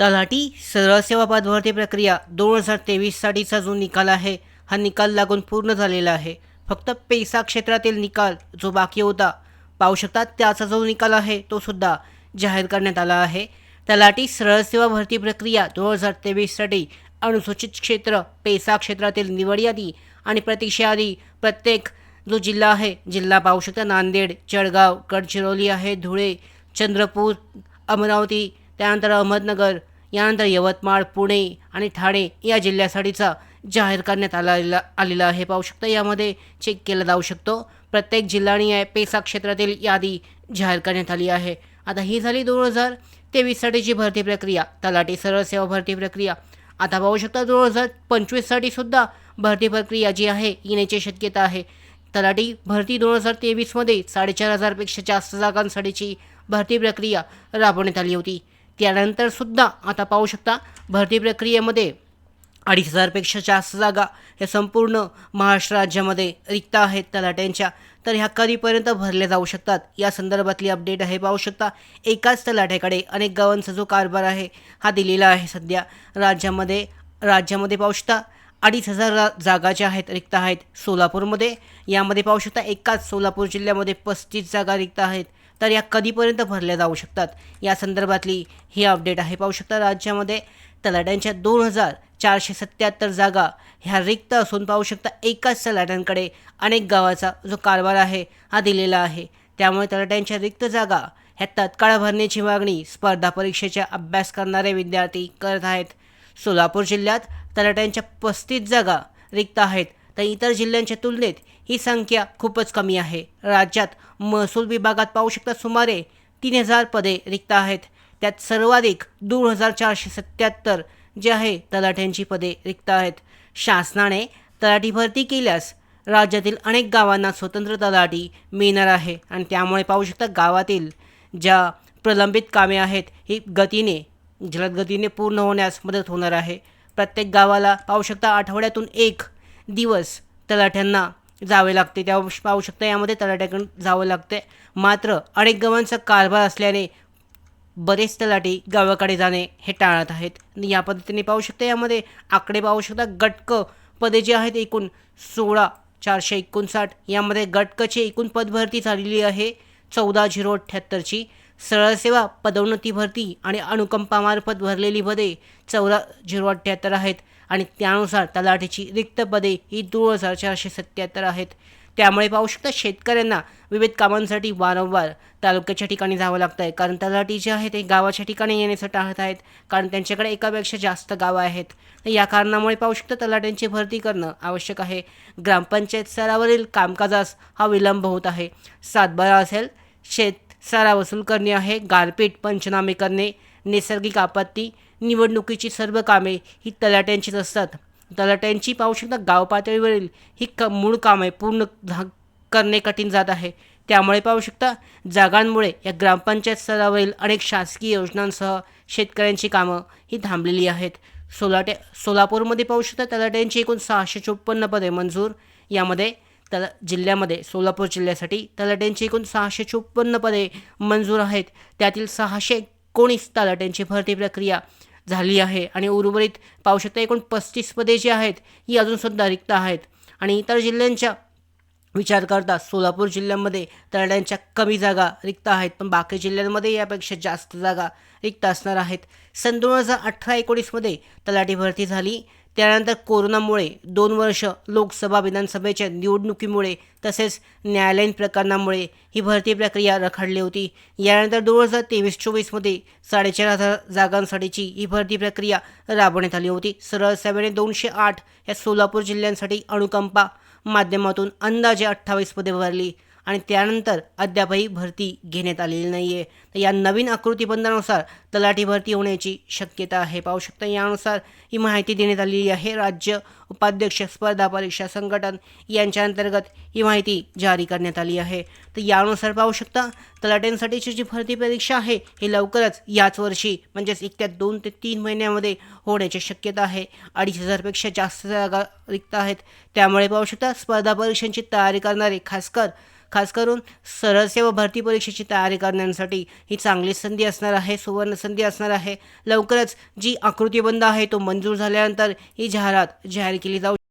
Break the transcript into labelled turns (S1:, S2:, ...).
S1: तलाठी सरळ सेवा पदभरती प्रक्रिया. दोन हजार तेवीससाठीचा जो निकाल आहे हा निकाल लागून पूर्ण झालेला आहे. फक्त पैसा क्षेत्रातील निकाल जो बाकी होता पाहू शकता त्याचा जो निकाल आहे तो सुद्धा जाहीर करण्यात आला आहे. तलाठी सरळ सेवा भरती प्रक्रिया दोन हजार तेवीससाठी अनुसूचित क्षेत्र पैसा क्षेत्रातील निवड यादी आणि प्रतीक्षा यादी प्रत्येक जो जिल्हा आहे जिल्हा पाहू शकता नांदेड जळगाव गडचिरोली आहे धुळे चंद्रपूर अमरावती त्यानंतर अहमदनगर यानंतर यवतमाळ पुणे आणि ठाणे या जिल्ह्यासाठीचा जाहीर करण्यात आलेला आलेला आहे. पाहू शकता यामध्ये चेक केला जाऊ शकतो. प्रत्येक जिल्हा आणि या पेसा क्षेत्रातील यादी जाहीर करण्यात आली आहे. आता ही झाली दोन हजार तेवीससाठीची भरती प्रक्रिया. तलाठी सरळ सेवा भरती प्रक्रिया. आता पाहू शकता दोन हजार पंचवीससाठी सुद्धा भरती प्रक्रिया जी आहे येण्याची शक्यता आहे. तलाठी भरती दोन हजार तेवीसमध्ये साडेचार हजारपेक्षा जास्त जागांसाठीची भरती प्रक्रिया राबवण्यात आली होती. त्यानंतरसुद्धा आता पाहू शकता भरती प्रक्रियेमध्ये अडीच हजारपेक्षा जास्त जागा या संपूर्ण महाराष्ट्र राज्यामध्ये रिक्त आहेत तलाट्यांच्या. तर ह्या कधीपर्यंत भरल्या जाऊ शकतात? या संदर्भातली अपडेट आहे. पाहू शकता एकाच तलाठ्याकडे अनेक गावांचा जो कारभार आहे हा दिलेला आहे सध्या. राज्यामध्ये राज्यामध्ये पाहू शकता अडीच हजार जागा ज्या आहेत रिक्त आहेत सोलापूरमध्ये. यामध्ये पाहू शकता एकाच सोलापूर जिल्ह्यामध्ये पस्तीस जागा रिक्त आहेत. तर या कधीपर्यंत भरल्या जाऊ शकतात? या संदर्भातली ही अपडेट आहे. पाहू शकता राज्यामध्ये तलाट्यांच्या दोन हजार चारशे सत्याहत्तर जागा ह्या रिक्त असून पाहू शकता एकाच तलाट्यांकडे अनेक गावाचा जो कारभार आहे हा दिलेला आहे. त्यामुळे तलाट्यांच्या रिक्त जागा ह्या तत्काळ भरण्याची मागणी स्पर्धा परीक्षेचा अभ्यास करणारे विद्यार्थी करत आहेत. सोलापूर जिल्ह्यात तलाट्यांच्या पस्तीस जागा रिक्त आहेत. तर इतर जिल्ह्यांच्या तुलनेत ही संख्या खूपच कमी आहे. राज्यात महसूल विभागात पाहू शकता सुमारे तीन हजार पदे रिक्त आहेत. त्यात सर्वाधिक दोन हजार चारशे सत्याहत्तर जे आहे तलाठ्यांची पदे रिक्त आहेत. शासनाने तलाठी भरती केल्यास राज्यातील अनेक गावांना स्वतंत्र तलाठी मिळणार आहे. आणि त्यामुळे पाहू शकता गावातील ज्या प्रलंबित कामे आहेत ही गतीने जलद गतीने पूर्ण होण्यास मदत होणार आहे. प्रत्येक गावाला पाहू शकता आठवड्यातून एक दिवस तलाठ्यांना जावे लागते. त्या पाहू शकता यामध्ये तलाठ्याकडून जावं लागते. मात्र अनेक गावांचा कारभार असल्याने बरेच तलाठी गावाकडे जाणे हे टाळत आहेत. आणि या पद्धतीने पाहू शकता यामध्ये आकडे पाहू शकता गटक पदे जे आहेत एकूण सोळा चारशे एकोणसाठ. यामध्ये गटकची एकूण पदभरती झालेली आहे चौदा झिरो अठ्ठ्याहत्तरची सरळ सेवा पदोन्नती भरती आणि अनुकंपामार्फत भरलेली पदे चौदा झिरो अठ्ठ्याहत्तर आहेत. आणि त्यानुसार तलाठीची रिक्त पदे ही दोन हजार चारशे सत्याहत्तर आहेत. त्यामुळे पाहू शकता शेतकऱ्यांना विविध कामांसाठी वारंवार तालुक्याच्या ठिकाणी जावं लागतं आहे कारण तलाठी जे आहे ते गावाच्या ठिकाणी येण्याचं टाळत आहेत. कारण त्यांच्याकडे एकापेक्षा जास्त गावं आहेत. तर या कारणामुळे पाहू शकता तलाट्यांची भरती करणं आवश्यक आहे. ग्रामपंचायत स्तरावरील कामकाजास हा विलंब होत आहे. सातबारा असेल शेत सारा वसूल करणे आहे गारपीट पंचनामे करणे नैसर्गिक आपत्ती निवडणुकीची सर्व कामे ही तलाट्यांचीच असतात. तलाट्यांची पाहू शकता गाव पातळीवरील ही क मूळ कामे पूर्ण झा करणे कठीण जात आहे. त्यामुळे पाहू शकता जागांमुळे या ग्रामपंचायत स्तरावरील अनेक शासकीय योजनांसह शेतकऱ्यांची कामं ही थांबलेली आहेत. सोलाटे सोलापूरमध्ये पाहू शकता तलाट्यांची एकूण सहाशे चोपन्न पदे मंजूर. यामध्ये तला जिल्ह्यामध्ये सोलापूर जिल्ह्यासाठी तलाट्यांची एकूण सहाशे चोपन्न पदे मंजूर आहेत. त्यातील सहाशे एकोणीस तलाट्यांची भरती प्रक्रिया झाली आहे. आणि उर्वरित पाहू एकूण पस्तीस पदे जी आहेत ही अजूनसुद्धा रिक्त आहेत. आणि इतर जिल्ह्यांच्या विचार करता सोलापूर जिल्ह्यामध्ये तलाट्यांच्या कमी जागा रिक्त आहेत. पण बाकी जिल्ह्यांमध्ये यापेक्षा जास्त जागा रिक्त असणार आहेत. सन दोन हजार अठरा एकोणीसमध्ये तलाठी भरती झाली. त्यानंतर कोरोनामुळे दोन वर्ष लोकसभा विधानसभेच्या निवडणुकीमुळे तसेच न्यायालयीन प्रकरणामुळे ही भरती प्रक्रिया रखडली होती. यानंतर दोन हजार तेवीस चोवीसमध्ये साडेचार हजार जागांसाठीची ही भरती प्रक्रिया राबवण्यात आली होती. सरळ सेवेने दोनशे आठ या सोलापूर जिल्ह्यांसाठी अनुकंपा माध्यमातून अंदाजे अठ्ठावीस पदे भरली. आणि त्यानंतर अद्यापही भरती घेण्यात आलेली नाही आहे तर या नवीन आकृतीबंधानुसार तलाठी भरती होण्याची शक्यता आहे. पाहू शकता यानुसार ही माहिती देण्यात आलेली आहे. राज्य उपाध्यक्ष स्पर्धा परीक्षा संघटन यांच्या अंतर्गत ही माहिती जारी करण्यात आली आहे. तर यानुसार पाहू शकता तलाट्यांसाठीची जी भरती परीक्षा आहे ही लवकरच याच वर्षी म्हणजेच एक त्या दोन ते तीन महिन्यामध्ये होण्याची शक्यता आहे. अडीच हजारपेक्षा जास्त जागा रिक्त आहेत. त्यामुळे पाहू शकता स्पर्धा परीक्षांची तयारी करणारे खासकर खास करून सरळ सेवा भरती परीक्षेची तयारी करण्यासाठी ही चांगली संधी असणार आहे सुवर्ण संधी असणार आहे. लवकरच जी आकृतीबंध आहे तो मंजूर झाल्यानंतर ही जाहिरात जाहीर केली जाऊ